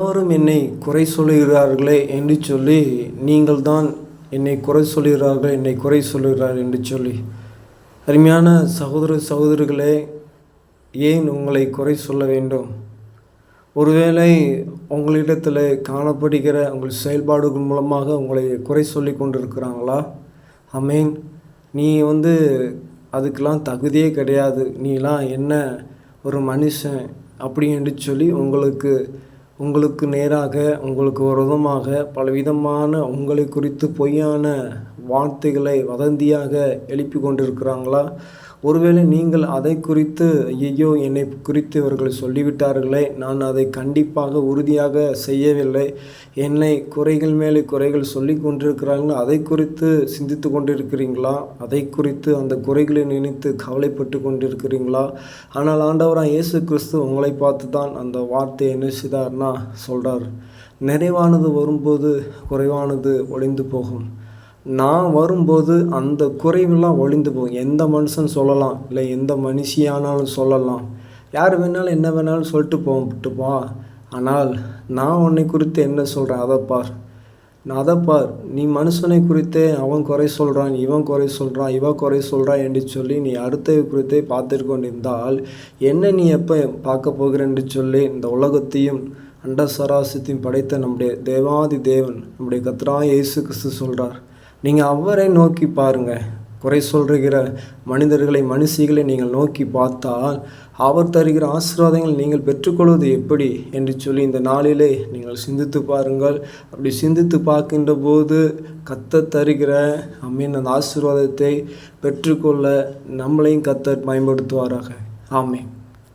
எல்லோரும் என்னை குறை சொல்லுகிறார்களே என்று சொல்லி நீங்கள் தான் என்னை குறை சொல்லுகிறார்கள் என்னை குறை சொல்கிறார் என்று சொல்லி. அருமையான சகோதர சகோதரிகளே ஏன் உங்களை குறை சொல்ல வேண்டும்? ஒருவேளை உங்களிடத்தில் காணப்படுகிற உங்கள் செயல்பாடுகள் மூலமாக உங்களை குறை சொல்லி கொண்டிருக்கிறாங்களா? அமீன் நீ வந்து அதுக்கெலாம் தகுதியே கிடையாது. நீலாம் என்ன ஒரு மனுஷன் அப்படி என்று சொல்லி உங்களுக்கு உங்களுக்கு நேராக உங்களுக்கு விரோதமாக பலவிதமான உங்களை குறித்து பொய்யான வார்த்தைகளை வதந்தியாக எழுப்பி கொண்டிருக்கிறாங்களா? ஒருவேளை நீங்கள் அதை குறித்து ஐயோ என்னை குறித்து இவர்கள் சொல்லிவிட்டார்களே நான் அதை கண்டிப்பாக உறுதியாக செய்யவில்லை. என்னை குறைகள் மேலே குறைகள் சொல்லி கொண்டிருக்கிறாங்களோ அதை குறித்து சிந்தித்து கொண்டிருக்கிறீங்களா அதை குறித்து அந்த குறைகளை நினைத்து கவலைப்பட்டு கொண்டிருக்கிறீங்களா ஆனால் ஆண்டவராக இயேசு கிறிஸ்து உங்களை பார்த்து தான் அந்த வார்த்தையை என்ன செய்தார்னா சொல்கிறார் நிறைவானது வரும்போது குறைவானது ஒளிந்து போகும். நான் வரும்போது அந்த குறைவெல்லாம் ஒளிந்து போகும். எந்த மனுஷன் சொல்லலாம் இல்லை எந்த மனுஷியானாலும் சொல்லலாம். யார் வேணாலும் என்ன வேணாலும் சொல்லிட்டு போகட்டுப்பா ஆனால் நான் உன்னை குறித்து என்ன சொல்கிறேன் அதை பார். நான் அதை பார். நீ மனுஷனை குறித்தே அவன் குறை சொல்கிறான் இவன் குறை சொல்கிறான் இவன் குறை சொல்கிறான் என்று சொல்லி நீ அடுத்த குறித்தே பார்த்துட்டு கொண்டிருந்தால் என்ன நீ எப்போ பார்க்க போகிறேன்னு சொல்லி இந்த உலகத்தையும் அண்ட சராசத்தையும் படைத்த நம்முடைய தேவாதி தேவன் நம்முடைய கத்ரா இயேசு கிறிஸ்து சொல்கிறார் நீங்கள் அவரை நோக்கி பாருங்கள் குறை சொல்கிற மனிதர்களை மனுஷிகளை நீங்கள் நோக்கி பார்த்தால் அவர் தருகிற ஆசீர்வாதங்கள் நீங்கள் பெற்றுக்கொள்வது எப்படி? என்று சொல்லி இந்த நாளிலே நீங்கள் சிந்தித்து பாருங்கள். அப்படி சிந்தித்து பார்க்கின்ற போது கத்த தருகிற அம்மீன் அந்த ஆசீர்வாதத்தை பெற்றுக்கொள்ள நம்மளையும் கத்தர் பயன்படுத்துவாராக. ஆமேன்.